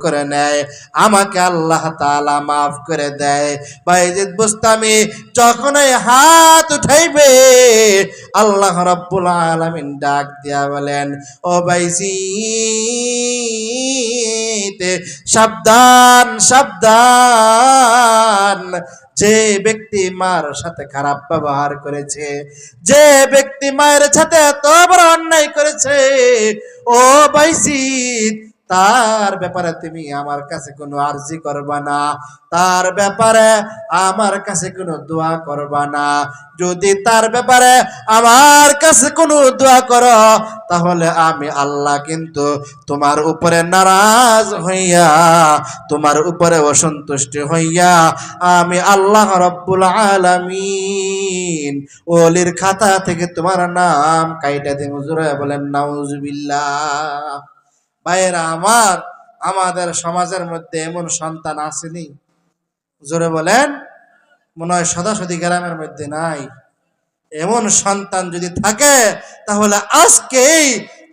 করে নেয়। আমাকে আল্লাহ তালা মাফ করে দেয়। বাইজিদ বুস্তামি, যখনই হাত উঠাইবে, আল্লাহ রাব্বুল আলামিন ডাক দিয়া বলেন, ও বাইজিদ সাবধান সাবধান। যে ব্যক্তি মার সাথে খারাপ ব্যবহার করেছে, যে ব্যক্তি মায়ের সাথে এত বড় অন্যায় করেছে, ও বাইসিদ তার ব্যাপারে তুমি আমার কাছে কোনো আরজি করবা না। তার ব্যাপারে আমার কাছে কোনো দোয়া করবা না। যদি তার ব্যাপারে আমার কাছে কোনো দোয়া করো, তাহলে আমি আল্লাহ কিন্তু তোমার উপরে নারাজ হইয়া, তোমার উপরে অসন্তুষ্ট হইয়া, আমি আল্লাহ রব্বুল আলামিন ওলির খাতা থেকে তোমার নাম কাইটা হুজুরে বলেন, নাউজুবিল্লাহ। ভাইয়েরা, আমার, আমাদের সমাজের মধ্যে এমন সন্তান আসেনি। জোরে বলেন, মনে হয় সদাসদি গ্রামের মধ্যে নাই। এমন সন্তান যদি থাকে, তাহলে আজকেই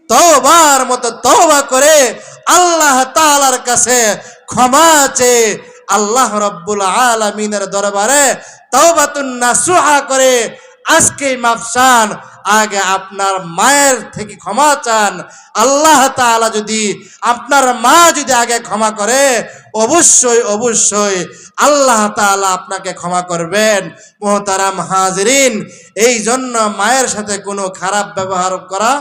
তওবার মতো তওবা করে আল্লাহ তালার কাছে ক্ষমা চেয়ে আল্লাহ রব্বুল আলামিনের দরবারে তওবাতুন নাসুহা করে আজকেই মাফসান আগে আপনার মায়ের থেকে ক্ষমা চান। আল্লাহ তাআলা যদি আপনার মা যদি আগে ক্ষমা করে, অবশ্যই অবশ্যই আল্লাহ তাআলা আপনাকে ক্ষমা করবেন। মোহতারাম হাজরিন, এই জন্য মায়ের সাথে কোনো খারাপ ব্যবহার করা,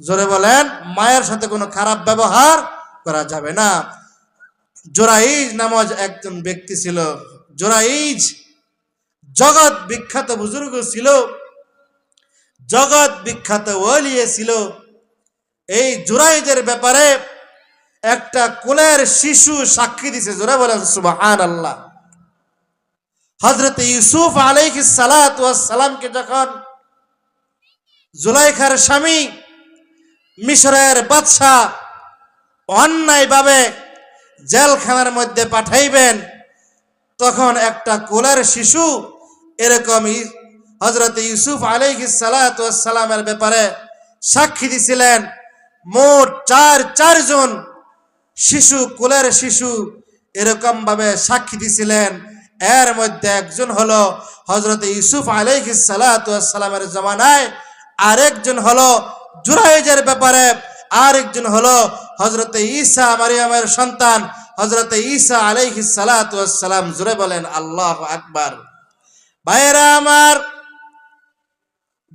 জোরে বলেন, মায়ের সাথে কোনো খারাপ ব্যবহার করা যাবে না। জোরাইজ নামজ একজন ব্যক্তি ছিল, জোরাইজ জগৎ বিখ্যাত বুজুর্গ ছিল জগৎ বিখ্যাত ওলিয়ে ছিল। এই জুরাইজের ব্যাপারে একটা কোলের শিশু সাক্ষী দিছে, জোরে বলেন সুবাহান আল্লাহ হজরত ইউসুফ আলাইহিস সালাত সালামকে যখন জুলাইখার স্বামী মিশরের বাদশাহ অন্যায়ভাবে জেলখানার মধ্যে পাঠাইবেন, তখন একটা কোলের শিশু এরকম হজরত ইউসুফ আলাইহিস সালামের ব্যাপারে সাক্ষী দিছিলেন, মোট চার চারজন শিশু, কুলের শিশু এরকম ভাবে সাক্ষী দিছিলেন। এর মধ্যে একজন হলো হজরত ইউসুফ আলাইহিস সালামের জমানায়, আরেকজন হলো জুরাইজের ব্যাপারে, আরেকজন হলো হজরত ঈসা মারিয়ামের সন্তান হজরত ঈসা আলাইহিস সালাম জুড়ে বলেন, আল্লাহ আকবার। ভাইয়েরা আমার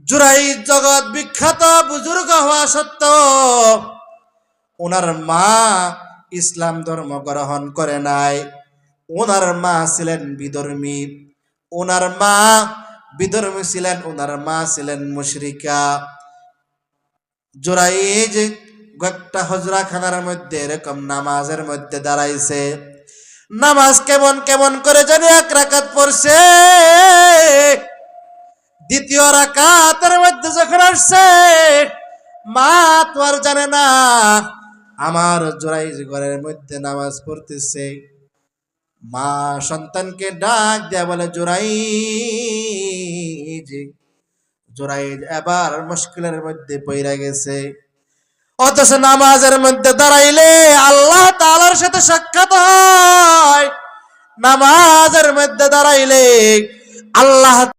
জুরাই জগৎ বিখ্যাত বুজুর্গ হওয়া সত্ত্বেও ওনার মা ইসলাম ধর্ম গ্রহণ করে নাই। ওনার মা ছিলেন বিধর্মী। ওনার মা বিধর্মী ছিলেন ওনার মা ছিলেন মুশরিকা। জোরাই যে একটা হজরা খানার মধ্যে এরকম নামাজের মধ্যে দাঁড়াইছে। নামাজ কেমন কেমন করে জানি এক রাকাত পড়ছে। দ্বিতীয় রাকাতের মধ্যে যখন আসছে, মা তো আর জানে না, আমার জোরাই ঘরের মধ্যে নামাজ পড়তেছে। মা সন্তানকে ডাক দেয়া বলে জোরাই জোরাই এবার মুশকিলের মধ্যে পইরা গেছে। অথচ নামাজের মধ্যে দাঁড়াইলে আল্লাহ তালার সাথে সাক্ষাৎ হয়। নামাজের মধ্যে দাঁড়াইলে আল্লাহ